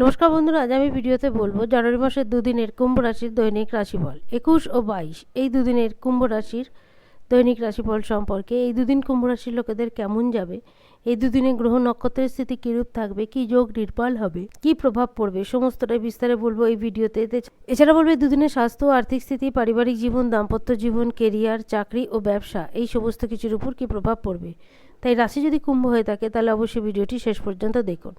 নমস্কার বন্ধুরা, আজ আমি ভিডিওতে বলব জানুয়ারি মাসের দুদিনের কুম্ভ রাশির দৈনিক রাশিফল। একুশ ও বাইশ, এই দুদিনের কুম্ভ রাশির দৈনিক রাশিফল সম্পর্কে এই দুদিন কুম্ভ রাশির লোকেদের কেমন যাবে, এই দুদিনে গ্রহ নক্ষত্রের স্থিতি কিরূপ থাকবে, কি যোগ নির্পাল হবে, কি প্রভাব পড়বে, সমস্তটাই বিস্তারে বলব এই ভিডিওতে। এছাড়া বলব এই দুদিনের স্বাস্থ্য, আর্থিক স্থিতি, পারিবারিক জীবন, দাম্পত্য জীবন, কেরিয়ার, চাকরি ও ব্যবসা, এই সমস্ত কিছুর উপর কি প্রভাব পড়বে। তাই রাশি যদি কুম্ভ হয়ে থাকে, তাহলে অবশ্যই ভিডিওটি শেষ পর্যন্ত দেখুন।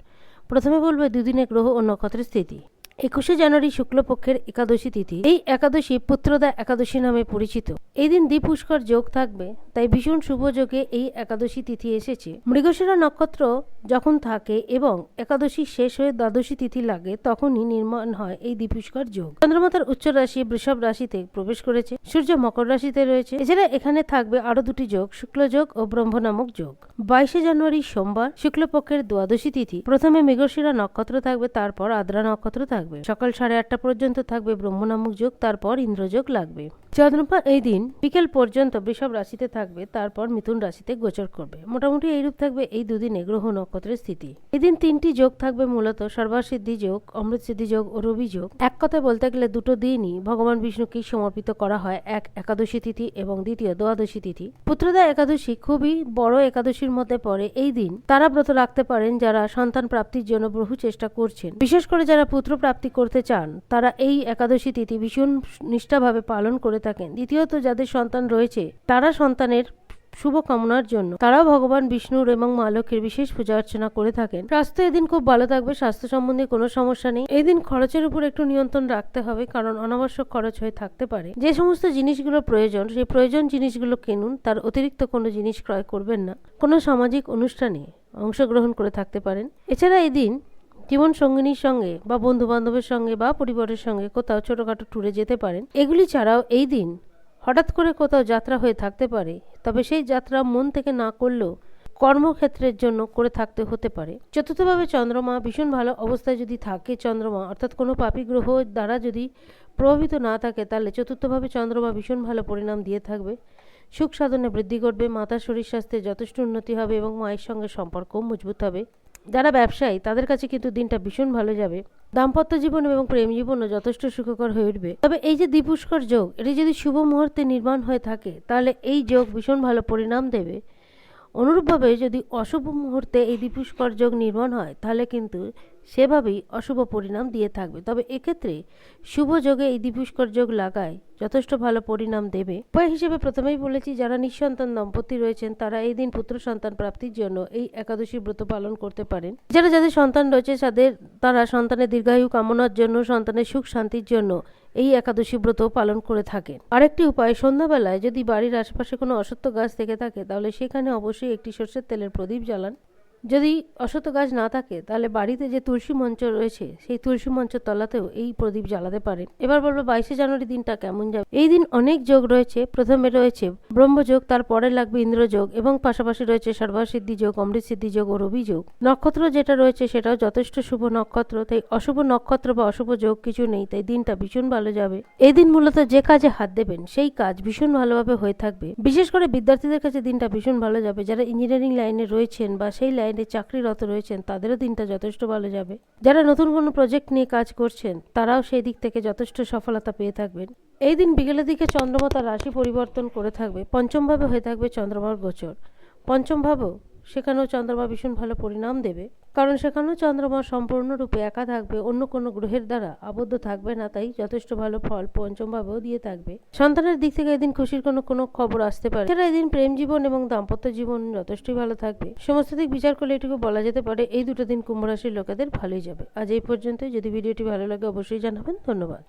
প্রথমে বলবে দুদিনে গ্রহ ও নক্ষত্রের স্থিতি। একুশে জানুয়ারি শুক্লপক্ষের একাদশী তিথি। এই একাদশী পুত্রদা একাদশী নামে পরিচিত। এই দিন দ্বীপুষ্কর যোগ থাকবে। তাই ভীষণ শুভ যোগে এই একাদশী তিথি এসেছে। মৃগশিরা নক্ষত্র যখন থাকে এবং একাদশী শেষ হয়ে দ্বাদশী তিথি লাগে, তখনই নির্মাণ হয় এই দ্বীপুষ্কর যোগ। চন্দ্রমাতার উচ্চ রাশি, বৃষভ রাশিতে প্রবেশ করেছে। সূর্য মকর রাশিতে রয়েছে। এছাড়া এখানে থাকবে আরও দুটি যোগ, শুক্ল যোগ ও ব্রহ্ম নামক যোগ। বাইশে জানুয়ারি সোমবার, শুক্লপক্ষের দ্বাদশী তিথি। প্রথমে মৃগশিরা নক্ষত্র থাকবে, তারপর আদ্রা নক্ষত্র থাকবে। সকাল সাড়ে আটটা পর্যন্ত থাকবে ব্রহ্ম নামক যোগ, তারপর ইন্দ্রযোগ লাগবে। চন্দ্রমা এই দিন বিকেল পর্যন্ত বৃষভ রাশিতে থাকবে, তারপর মিথুন রাশিতে গোচর করবে। মোটামুটি এইরূপ থাকবে এই দুদিনে গ্রহ নক্ষত্রের স্থিতি। এদিন তিনটি যোগ থাকবে মূলত, সর্বাসিদ্ধি যোগ অমৃত সিদ্ধি যোগ ও রবি যোগ। এক কথায় বলতে গেলে দুটো দিনই ভগবান বিষ্ণুকে সমর্পিত করা হয়, এক একাদশী তিথি এবং দ্বিতীয় দ্বাদশী তিথি। পুত্রদা একাদশী খুবই বড় একাদশীর মধ্যে পড়ে। এই দিন তারা ব্রত রাখতে পারেন যারা সন্তান প্রাপ্তির জন্য বহু চেষ্টা করছেন। বিশেষ করে যারা পুত্র প্রাপ্তি করতে চান, তারা এই একাদশী তিথি ভীষণ নিষ্ঠাভাবে পালন করে থাকেন। দ্বিতীয়ত, যাদের সন্তান রয়েছে, তারা সন্তানের শুভ কামনার জন্য। তারাও ভগবান বিষ্ণুর এবং মা লক্ষ্মীর বিশেষ পূজা অর্চনা করে থাকেন। স্বাস্থ্য এদিন খুব ভালো থাকবে, স্বাস্থ্য সম্বন্ধে কোনো সমস্যা নেই। এই দিন খরচের উপর একটু নিয়ন্ত্রণ রাখতে হবে, কারণ অনাবশ্যক খরচ হয়ে থাকতে পারে। যে সমস্ত জিনিসগুলো প্রয়োজন, সেই প্রয়োজন জিনিসগুলো কিনুন, তার অতিরিক্ত কোনো জিনিস ক্রয় করবেন না। কোনো সামাজিক অনুষ্ঠানে অংশগ্রহণ করে থাকতে পারেন। এছাড়া এই দিন জীবন সঙ্গিনীর সঙ্গে বা বন্ধু বান্ধবের সঙ্গে বা পরিবারের সঙ্গে কোথাও ছোটোখাটো ট্যুরে যেতে পারেন। এগুলি ছাড়াও এই দিন হঠাৎ করে কোথাও যাত্রা হয়ে থাকতে পারে, তবে সেই যাত্রা মন থেকে না করলেও কর্মক্ষেত্রের জন্য করে থাকতে হতে পারে। চতুর্থভাবে চন্দ্রমা ভীষণ ভালো অবস্থায় যদি থাকে চন্দ্রমা, অর্থাৎ কোনো পাপী গ্রহ দ্বারা যদি প্রভাবিত না থাকে, তাহলে চতুর্থভাবে চন্দ্রমা ভীষণ ভালো পরিণাম দিয়ে থাকবে। সুখ সাধনে বৃদ্ধি ঘটবে, মাতার শরীর স্বাস্থ্যে যথেষ্ট উন্নতি হবে এবং মায়ের সঙ্গে সম্পর্কও মজবুত হবে। যারা ব্যবসায়ী, তাদের কাছে কিন্তু দিনটা ভীষণ ভালো যাবে। দাম্পত্য জীবন এবং প্রেম জীবনও যথেষ্ট সুখকর হয়ে উঠবে। তবে এই যে দীপুষ্কর যোগ, এটি যদি শুভ মুহূর্তে নির্মাণ হয়ে থাকে, তাহলে এই যোগ ভীষণ ভালো পরিণাম দেবে। অনুরূপভাবে যদি অশুভ মুহূর্তে এই দীপুষ্কর যোগ নির্মাণ হয়, তাহলে কিন্তু সেভাবেই অশুভ পরিণাম দিয়ে থাকবে। তবে এক্ষেত্রে শুভ যোগে এই দীপুষ্কর যোগ লাগায় যথেষ্ট ভালো পরিণাম দেবে। উপায় হিসেবে প্রথমেই বলেছি, যারা নিঃসন্তান দম্পতি রয়েছেন, তারা এই দিন পুত্র সন্তান প্রাপ্তির জন্য এই একাদশী ব্রত পালন করতে পারেন। যারা যাদের সন্তান রয়েছে, তাদের, তারা সন্তানের দীর্ঘায়ু কামনার জন্য, সন্তানের সুখ শান্তির জন্য এই একাদশী ব্রত পালন করে থাকেন। আরেকটি উপায়, সন্ধ্যাবেলায় যদি বাড়ির আশেপাশে কোনো অসত্য গাছ থেকে থাকে, তাহলে সেখানে অবশ্যই একটি সর্ষের তেলের প্রদীপ জ্বালান। যদি অসত্য গাছ না থাকে, তাহলে বাড়িতে যে তুলসী মঞ্চ রয়েছে, সেই তুলসী মঞ্চের তলাতেও এই প্রদীপ জ্বালাতে পারেন এবার বলব বাইশে জানুয়ারি দিনটা কেমন যাবে? এই দিন অনেক যোগ রয়েছে। প্রথমে রয়েছে ব্রহ্মযোগ তারপরে লাগবে ইন্দ্রযোগ এবং পাশাপাশি রয়েছে সর্বসিদ্ধি যোগ অমৃত সিদ্ধি যোগ ও রবি যোগ। নক্ষত্র যেটা রয়েছে, সেটাও যথেষ্ট শুভ নক্ষত্র। তাই অশুভ নক্ষত্র বা অশুভ যোগ কিছু নেই, তাই দিনটা ভীষণ ভালো যাবে। এই দিন মূলত যে কাজে হাত দেবেন, সেই কাজ ভীষণ ভালোভাবে হয়ে থাকবে। বিশেষ করে বিদ্যার্থীদের কাছে দিনটা ভীষণ ভালো যাবে। যারা ইঞ্জিনিয়ারিং লাইনে রয়েছেন বা সেই লাইনে চাকরিরত রয়েছেন, তাদেরও দিনটা যথেষ্ট ভালো যাবে। যারা নতুন কোনো প্রজেক্ট নিয়ে কাজ করছেন, তারাও সেই দিক থেকে যথেষ্ট সফলতা পেয়ে থাকবেন। এই দিন বিকেলের দিকে চন্দ্রমা তার রাশি পরিবর্তন করে থাকবে। পঞ্চমভাবে হয়ে থাকবে চন্দ্রমার গোচর। পঞ্চমভাবেও সেখানেও চন্দ্রমা ভীষণ ভালো পরিণাম দেবে। কারণ সেখানেও চন্দ্রমা সম্পূর্ণরূপে একা থাকবে, অন্য কোনো গ্রহের দ্বারা আবদ্ধ থাকবে না, তাই যথেষ্ট ভালো ফল পঞ্চমভাবেও দিয়ে থাকবে। সন্তানের দিক থেকে এদিন খুশির কোনো কোনো খবর আসতে পারে। এছাড়া এদিন প্রেম জীবন এবং দাম্পত্য জীবন যথেষ্টই ভালো থাকবে। সমস্ত দিক বিচার করলে এটুকু বলা যেতে পারে, এই দুটো দিন কুম্ভ রাশির লোকেদের ভালোই যাবে। আজ এই পর্যন্তই। যদি ভিডিওটি ভালো লাগে, অবশ্যই জানাবেন। ধন্যবাদ।